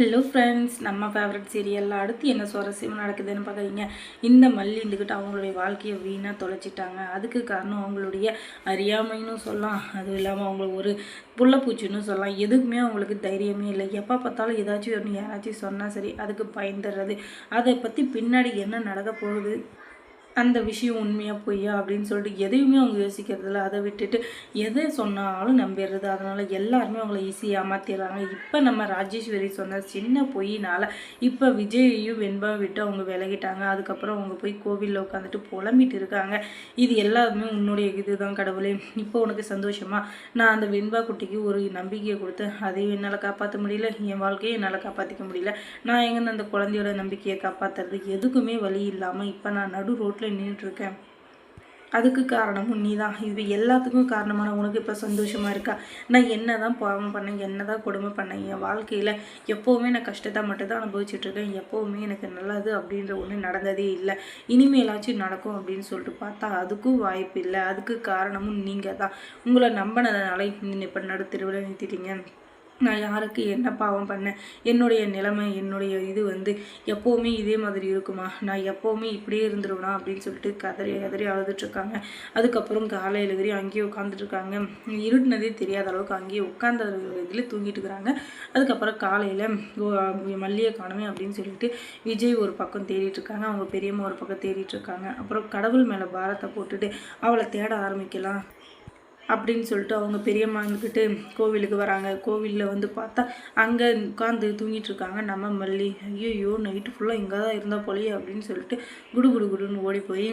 Hello friends நம்ம favourite சீரியலில் அடுத்து என்ன சுவாரஸ்யமாக நடக்குதுன்னு பார்க்குறீங்க இந்த மல்லி இருந்துக்கிட்டு அவங்களுடைய வாழ்க்கையை வீணாக தொலைச்சிட்டாங்க. அதுக்கு காரணம் அவங்களுடைய அறியாமைன்னு சொல்லலாம். அதுவும் இல்லாமல் அவங்க ஒரு புள்ளப்பூச்சின்னு சொல்லலாம். எதுக்குமே அவங்களுக்கு தைரியமே இல்லை. எப்போ பார்த்தாலும் ஏதாச்சும் ஒன்று யாராச்சும் சொன்னால் சரி அதுக்கு பயந்துடுறது. அதை பற்றி பின்னாடி என்ன நடக்க போகுது? அந்த விஷயம் உண்மையாக பொய்யா அப்படின்னு சொல்லிட்டு எதையுமே அவங்க யோசிக்கிறதில்ல. அதை விட்டுட்டு எதை சொன்னாலும் நம்பிடுறது அதனால் எல்லாருமே அவங்கள ஈஸியாக ஏமாத்திடுறாங்க. இப்போ நம்ம ராஜேஸ்வரி சொன்ன சின்ன பொய்னால் இப்போ விஜயையும் வெண்பா விட்டு அவங்க விலகிட்டாங்க. அதுக்கப்புறம் அவங்க போய் கோவிலில் உட்காந்துட்டு புலம்பிட்டு இருக்காங்க. இது எல்லாருமே உன்னுடைய இதுதான் கடவுளே. இப்போ உனக்கு சந்தோஷமா? நான் அந்த வெண்பா குட்டிக்கு ஒரு நம்பிக்கையை கொடுத்து அதையும் என்னால் காப்பாற்ற முடியல. என் வாழ்க்கையை என்னால் காப்பாற்றிக்க முடியல. நான் எங்கேருந்து அந்த குழந்தையோட நம்பிக்கையை காப்பாற்றுறது எதுக்குமே வழி இல்லாமல் இப்போ நான் நடு ரோட்டில் ரோட்டில் நின்றுட்டுருக்கேன் அதுக்கு காரணமும் நீ தான் இது எல்லாத்துக்கும் காரணமான உனக்கு இப்போ சந்தோஷமாக இருக்கா? நான் என்ன தான் பாவம் பண்ணேன் என்ன தான் கொடுமை பண்ணேன் என் வாழ்க்கையில் எப்போவுமே நான் கஷ்டத்தை மட்டும்தான் அனுபவிச்சுட்ருக்கேன் எப்போவுமே எனக்கு நல்லது அப்படின்ற ஒன்று நடந்ததே இல்லை. இனிமேலாச்சும் நடக்கும் அப்படின்னு சொல்லிட்டு பார்த்தா அதுக்கும் வாய்ப்பு இல்லை அதுக்கு காரணமும் நீங்கள் தான் உங்களை நம்பினதுனால இப்போ நடு திருவிழா நிறுத்திட்டீங்க. நான் யாருக்கு என்ன பாவம் பண்ணேன் என்னுடைய நிலைமை என்னுடைய இது வந்து எப்போவுமே இதே மாதிரி இருக்குமா? நான் எப்போவுமே இப்படியே இருந்துருவேனா? அப்படின்னு சொல்லிட்டு கதறி கதறி அழுதுட்ருக்காங்க அதுக்கப்புறம் காலையில் வரி அங்கேயே உட்காந்துட்ருக்காங்க இருட்டினதே தெரியாத அளவுக்கு அங்கேயே உட்காந்த இதில் தூங்கிட்டு இருக்கிறாங்க அதுக்கப்புறம் காலையில் மல்லிகை காணுமே அப்படின்னு சொல்லிட்டு விஜய் ஒரு பக்கம் தேடிட்டுருக்காங்க. அவங்க பெரியம்மா ஒரு பக்கம் தேடிட்டுருக்காங்க. அப்புறம் கடவுள் மேலே பாரத்தை போட்டுட்டு அவளை தேட ஆரம்பிக்கலாம். அப்படின்னு சொல்லிட்டு அவங்க பெரியம்மாங்கிட்டு கோவிலுக்கு வராங்க. கோவிலில் வந்து பார்த்தா அங்கே உட்காந்து தூங்கிட்டு இருக்காங்க. நம்ம மல்லி ஐயோ நைட்டு ஃபுல்லாக இங்கே தான் இருந்தால் போலையே அப்படின்னு சொல்லிட்டு குடு குடு குடுன்னு ஓடி போய்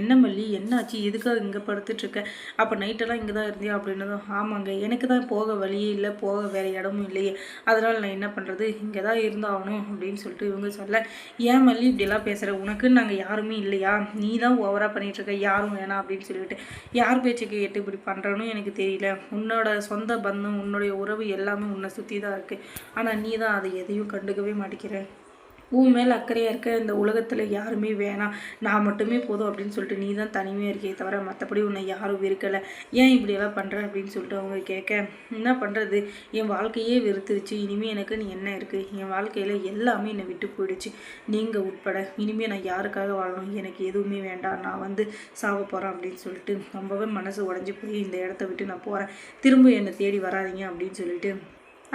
என்ன மல்லி என்னாச்சு? எதுக்காக இங்கே படுத்துட்ருக்க அப்போ நைட்டெல்லாம் இங்கே தான் இருந்தியா? அப்படின்னதும் ஆமாங்க எனக்கு தான் போக வழியே இல்லை போக வேறு இடமும் இல்லையே. அதனால் நான் என்ன பண்ணுறது இங்கே தான் இருந்தாகணும் அப்படின்னு சொல்லிட்டு இவங்க சொல்ல ஏன் மல்லி இப்படியெல்லாம் பேசுகிற உனக்குன்னு நாங்கள் யாருமே இல்லையா? நீ தான் ஓவராக பண்ணிகிட்ருக்க யாரும் வேணாம் அப்படின்னு சொல்லிட்டு யார் பேச்சுக்கு எட்டு இப்படி பண்ணுற பண்ணணும்னு எனக்கு தெரியல. உன்னோட சொந்த பந்தம் உன்னுடைய உறவு எல்லாமே உன்னை சுற்றி தான் இருக்குது ஆனால் நீ தான் அதை எதையும் கண்டுக்கவே மாட்டேங்கிற. உன் மேலே அக்கறையாக இருக்க இந்த உலகத்தில் யாருமே வேணாம். நான் மட்டுமே போதும் அப்படின்னு சொல்லிட்டு நீ தான் தனிமையாக இருக்கே தவிர மற்றபடி உன்னை யாரும் வெறுக்கலை. ஏன் இப்படியெல்லாம் பண்ணுற அப்படின்னு சொல்லிட்டு அவங்க கேட்க என்ன பண்ணுறது என் வாழ்க்கையே வெறுத்துருச்சு. இனிமேல் எனக்கு நீ என்ன இருக்குது என் வாழ்க்கையில் எல்லாமே என்னை விட்டு போயிடுச்சு. நீங்கள் உட்பட இனிமேல் நான் யாருக்காக வாழணும்? எனக்கு எதுவுமே வேண்டாம். நான் வந்து சாவ போகிறேன் அப்படின்னு சொல்லிட்டு ரொம்பவே மனசு உடஞ்சி போய் இந்த இடத்த விட்டு நான் போகிறேன் திரும்ப என்னை தேடி வராதிங்க அப்படின்னு சொல்லிட்டு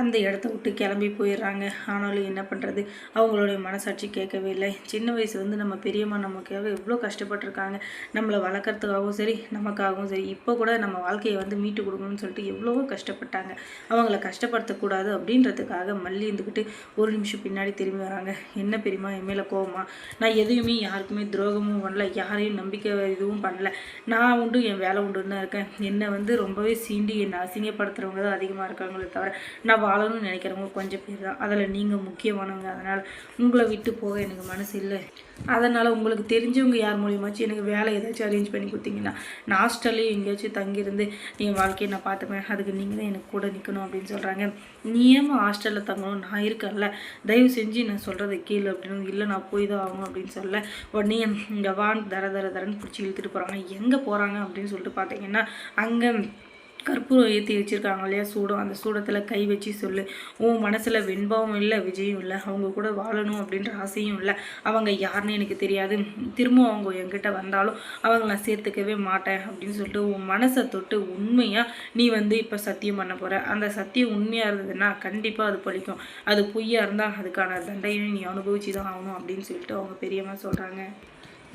அந்த இடத்த விட்டு கிளம்பி போயிடுறாங்க. ஆனாலும் என்ன பண்ணுறது அவங்களுடைய மனசாட்சி கேட்கவே இல்லை. சின்ன வயசு வந்து நம்ம பெரியம்மா நமக்காக எவ்வளோ கஷ்டப்பட்டுருக்காங்க. நம்மளை வளர்க்குறதுக்காகவும் சரி நமக்காகவும் சரி இப்போ கூட நம்ம வாழ்க்கையை வந்து மீட்டு கொடுக்கணும்னு சொல்லிட்டு எவ்வளவோ கஷ்டப்பட்டாங்க. அவங்கள கஷ்டப்படுத்தக்கூடாது அப்படின்றதுக்காக மல்லி இருந்துக்கிட்டு ஒரு நிமிஷம் பின்னாடி திரும்பி வராங்க. என்ன பெரியமா என் மேலே கோவமா? நான் எதையுமே யாருக்குமே துரோகமும் பண்ணல. யாரையும் நம்பிக்கை இதுவும் பண்ணல. நான் உண்டு என் வேலை உண்டுன்னு தான் இருக்கேன். என்னை வந்து ரொம்பவே சீண்டி என்னை அசிங்கப்படுத்துகிறவங்க தான் அதிகமாக இருக்காங்களே தவிர நான் வாழணும்னு நினைக்கிறவங்க கொஞ்சம் பேர் தான். அதில் நீங்கள் முக்கியமானவங்க. அதனால் உங்களை விட்டு போக எனக்கு மனசு இல்லை. அதனால் உங்களுக்கு தெரிஞ்சவங்க யார் மூலியமாச்சும் எனக்கு வேலை ஏதாச்சும் அரேஞ்ச் பண்ணி கொடுத்தீங்கன்னா நான் ஹாஸ்டல்லையும் எங்கேயாச்சும் தங்கியிருந்து என் வாழ்க்கையை நான் பார்த்துப்பேன். அதுக்கு நீங்கள் தான் எனக்கு கூட நிற்கணும் அப்படின்னு சொல்கிறாங்க நீ ஏமா ஹாஸ்டலில் தங்கணும். நான் இருக்கேன்ல. தயவு செஞ்சு நான் சொல்கிறத கீழே அப்படின்னு. இல்லை நான் போய் தான் ஆகணும் அப்படின்னு சொல்ல. உடனே இங்கே வான் தர தர தரன்னு பிடிச்சி இழுத்துட்டு போகிறாங்க எங்கே போகிறாங்க அப்படின்னு சொல்லிட்டு பார்த்தீங்கன்னா அங்கே கற்பூரம் ஏற்றி வச்சுருக்காங்க இல்லையா? சூடம். அந்த சூடத்தில் கை வச்சு சொல்லு. உன் மனசில் வெண்பாவும் இல்லை விஜயும் இல்லை. அவங்க கூட வாழணும் அப்படின்ற ஆசையும் இல்லை. அவங்க யாருன்னு எனக்கு தெரியாது. திரும்பவும் அவங்க என்கிட்ட வந்தாலும் அவங்க நான் சேர்த்துக்கவே மாட்டேன் அப்படின்னு சொல்லிட்டு உன் மனசை தொட்டு உண்மையாக நீ வந்து இப்போ சத்தியம் பண்ண போகிற அந்த சத்தியம் உண்மையாக இருந்ததுன்னா கண்டிப்பாக அது பழிக்கும். அது பொய்யாக இருந்தால் அதுக்கான தண்டையை நீ அனுபவிச்சு தான் ஆகணும் அப்படின்னு சொல்லிட்டு அவங்க பெரியம்மா சொல்கிறாங்க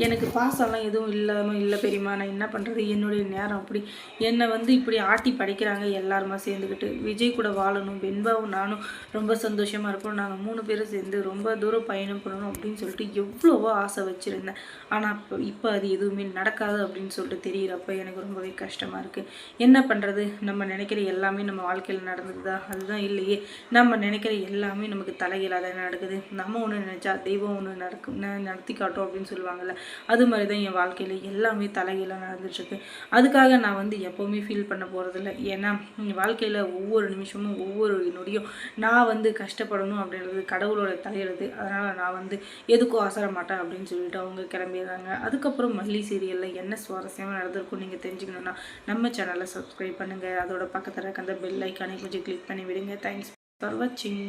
எனக்கு பாசம்லாம் எதுவும் இல்லாமல் இல்லை பெரியமா நான் என்ன பண்ணுறது என்னுடைய நேரம் அப்படி. என்னை வந்து இப்படி ஆட்டி படிக்கிறாங்க எல்லாருமா சேர்ந்துக்கிட்டு. விஜய் கூட வாழணும் வெண்பாவும் நானும் ரொம்ப சந்தோஷமாக இருக்கணும் நாங்கள் மூணு பேரும் சேர்ந்து ரொம்ப தூரம் பயணம் பண்ணணும் அப்படின்னு சொல்லிட்டு எவ்வளவோ ஆசை வச்சுருந்தேன். ஆனால் இப்போ இப்போ அது எதுவுமே நடக்காது அப்படின்னு சொல்லிட்டு தெரிகிறப்ப எனக்கு ரொம்பவே கஷ்டமாக இருக்குது என்ன பண்ணுறது நம்ம நினைக்கிற எல்லாமே நம்ம வாழ்க்கையில் நடந்துக்குதா அதுதான் இல்லையே. நம்ம நினைக்கிற எல்லாமே நமக்கு தலைகீழாக நடக்குது. நம்ம ஒன்று நினச்சா தெய்வம் ஒன்று நடக்கும் நடத்தி காட்டும் அப்படின்னு சொல்லுவாங்கள்ல அது மாதிரி தான் என் வாழ்க்கையில் எல்லாமே தலைகீழாக நடந்துட்டுருக்கு. அதுக்காக நான் வந்து எப்போவுமே ஃபீல் பண்ண போகிறதில்ல ஏன்னா என் வாழ்க்கையில் ஒவ்வொரு நிமிஷமும் ஒவ்வொரு நொடியும் நான் வந்து கஷ்டப்படணும் அப்படின்றது கடவுளோட தலையிடுது அதனால் நான் வந்து எதுக்கும் ஆசர மாட்டேன் அப்படின்னு சொல்லிட்டு அவங்க கிளம்பிடுறாங்க. அதுக்கப்புறம் மல்லி சீரியலில் என்ன சுவாரஸ்யமாக நடந்திருக்கும் நீங்கள் தெரிஞ்சுக்கணுன்னா நம்ம சேனலை சப்ஸ்கிரைப் பண்ணுங்கள் அதோட பக்கத்தில் இருக்க அந்த பெல் ஐக்கானை கொஞ்சம் கிளிக் பண்ணி விடுங்க தேங்க்ஸ் ஃபார் வாட்சிங்